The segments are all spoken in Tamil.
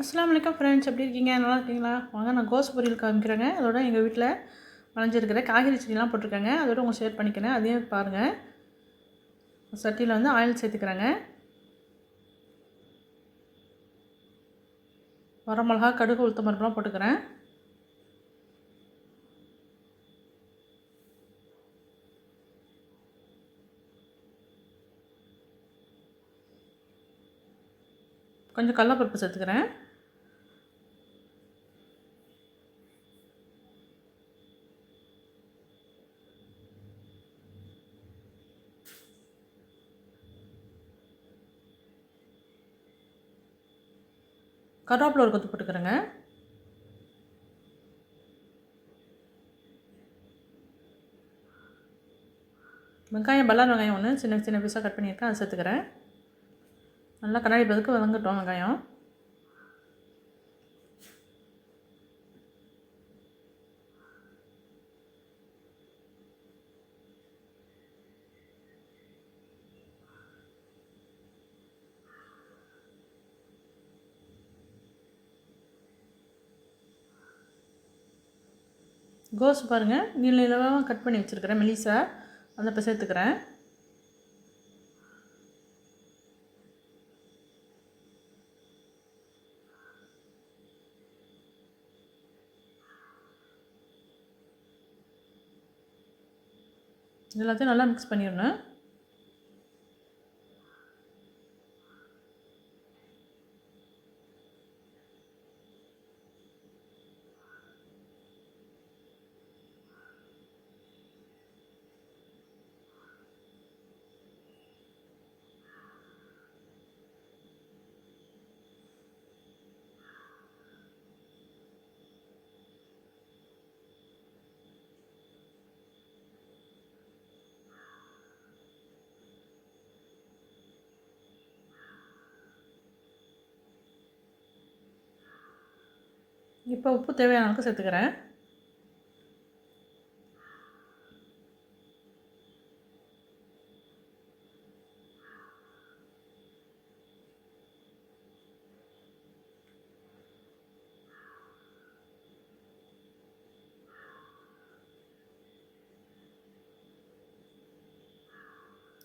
அஸ்லாம் வலைக்கம் ஃப்ரெண்ட்ஸ் எப்படி இருக்கீங்க? நல்லா இருக்கீங்களா? வாங்க நான் கோஸ் பொரியல் காமிக்கிறேங்க. அதோட எங்கள் வீட்டில் வளைஞ்சிருக்கிற காய்கறி செடிலாம் போட்டிருக்காங்க. அதோட உங்கள் ஷேர் பண்ணிக்கிறேன். அதையும் பாருங்கள் சட்டியில் வந்து ஆயில் சேர்த்துக்கிறேங்க. வரமிளகா கடுகு உளுத்த மரப்பெலாம் போட்டுக்கிறேன். கொஞ்சம் கடலப்பருப்பு சேர்த்துக்கிறேன். கருவேப்பிலை ஒரு கொத்து போட்டுக்கிறேங்க. வெங்காயம் பல்லார் வெங்காயம் ஒன்று சின்ன சின்ன பீஸாக கட் பண்ணியிருக்கேன் அதை சேர்த்துக்கிறேன். நல்லா கண்ணாடி பதுக்கு வதங்கட்டும் வெங்காயம். கோஸ் பாருங்கள் நீள நிலவாக கட் பண்ணி வச்சுருக்கிறேன் மெலிசா. அதை இப்போ சேர்த்துக்கிறேன். எல்லாத்தையும் நல்லா மிக்ஸ் பண்ணிடணும். இப்போ உப்பு தேவையான அளவுக்கு சேர்த்துக்கிறேன்.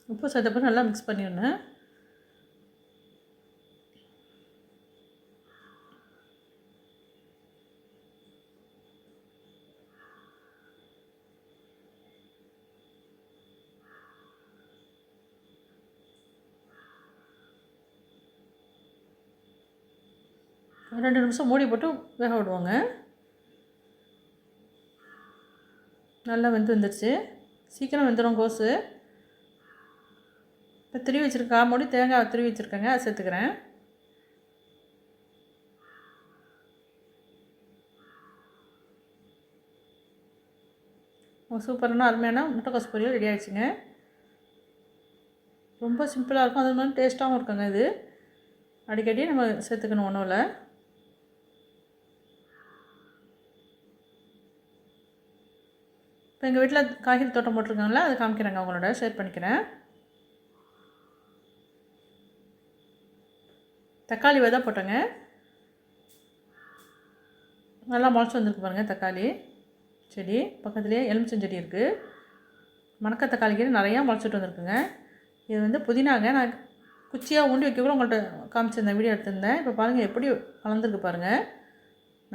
உப்பு சேர்த்தப்போ நல்லா மிக்ஸ் பண்ணிடணும். ரெண்டு நிமிஷம் மூடி போட்டு வேக விடுவாங்க. நல்லா வெந்து வந்துடுச்சு சீக்கிரம் வெந்துடும் கோஸு. இப்போ திருவி வச்சுருக்கா மூடி தேங்காய் திருவி வச்சுருக்கேங்க அதை சேர்த்துக்கிறேன். சூப்பரான அருமையான முட்டைக்கோஸ் பொரியல் ரெடி ஆகிடுச்சுங்க ரொம்ப சிம்பிளாக இருக்கும் அது மாதிரி டேஸ்ட்டாகவும் இருக்குங்க இது. அடிக்கடி நம்ம சேர்த்துக்கணும் உணவில் இப்போ எங்கள் வீட்டில் காய்கறி தோட்டம் போட்டிருக்காங்களா அதை காமிக்கிறேங்க அவங்களோட ஷேர் பண்ணிக்கிறேன். தக்காளி விதை போட்டேங்க. நல்லா முளைச்சி வந்திருக்கு பாருங்கள் தக்காளி. செடி பக்கத்துலேயே எலுமிச்சம் செடி இருக்குது மணக்க தக்காளி கீரை நிறையா முளைச்சிட்டு வந்திருக்குங்க. இது வந்து புதினாங்க. நான் குச்சியாக ஊண்டி வைக்க கூட உங்கள்கிட்ட காமிச்சிருந்தேன் வீடியோ எடுத்திருந்தேன். இப்போ பாருங்கள் எப்படி வளர்ந்துருக்கு பாருங்கள்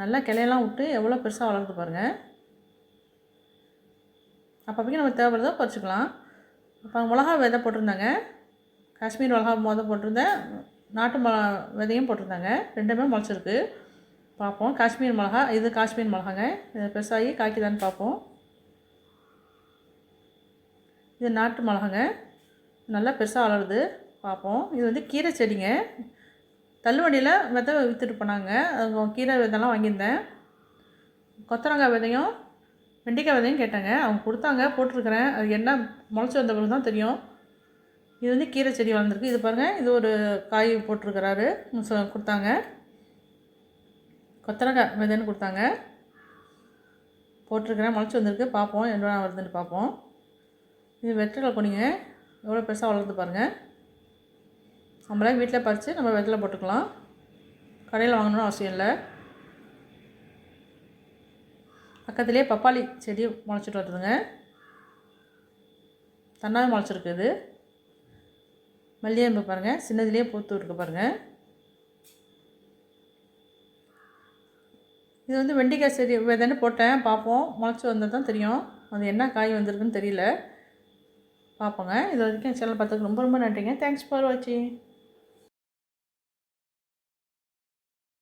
நல்லா கிளையெல்லாம் விட்டு எவ்வளோ பெருசாக வளர்ந்து பாருங்கள் அப்பப்போக்கி நம்ம தேவைப்படுதோ குறைச்சிக்கலாம். இப்போ மிளகா விதை போட்டிருந்தாங்க. காஷ்மீர் மிளகா மொதல் போட்டிருந்தேன். நாட்டு மிளகா விதையும் போட்டிருந்தாங்க. ரெண்டுமே முளைச்சிருக்கு. பார்ப்போம். காஷ்மீர் மிளகா இது காஷ்மீர் மிளகாங்க. இது பெருசாகி காய்க்குதான்னு பார்ப்போம். இது நாட்டு மிளகாங்க. நல்லா பெருசாக வளருது. பார்ப்போம். இது வந்து கீரை செடிங்க. தள்ளுவண்டியில் விதை விற்றுட்டு போனாங்க. அது கீரை விதெல்லாம் வாங்கியிருந்தேன். கொத்தரங்காய் விதையும் வெண்டைக்காய் விதையும் கேட்டாங்க. அவங்க கொடுத்தாங்க போட்டிருக்கிறேன். அது என்ன முளைச்சி வந்த பிறகு தான் தெரியும். இது வந்து கீரை செடி வளர்ந்துருக்கு. இது பாருங்கள் இது ஒரு காய் போட்டிருக்கிறாரு. சொ- கொடுத்தாங்க. கொத்தரங்காய் விதைன்னு கொடுத்தாங்க. போட்டிருக்கிறேன் முளைச்சி வந்திருக்கு. பார்ப்போம் என்ன வருதுன்னு பார்ப்போம். இது வெற்றிலை கொடிங்க. எவ்வளோ பெருசாக வளர்ந்து பாருங்கள் நம்மளே வீட்டில் பறித்து நம்ம வெற்றில போட்டுக்கலாம். கடையில் வாங்கணும்னு அவசியம் இல்லை. பக்கத்துலேயே பப்பாளி செடி முளைச்சிட்டு வருதுங்க. தன்னாவே முளைச்சிருக்குது மல்லியம்பு பாருங்கள் சின்னதுலேயே பூத்து இருக்கு பாருங்கள் இது வந்து வெண்டைக்காய் செடி விதைன்னு போட்டேன் பார்ப்போம். முளைச்சி வந்தால் தான் தெரியும். அது என்ன காய் வந்திருக்குன்னு தெரியல. பார்ப்போங்க. இது வரைக்கும் சேனல் பார்த்ததுக்கு ரொம்ப ரொம்ப நன்றிங்க. தேங்க்ஸ் ஃபார் வாட்சிங்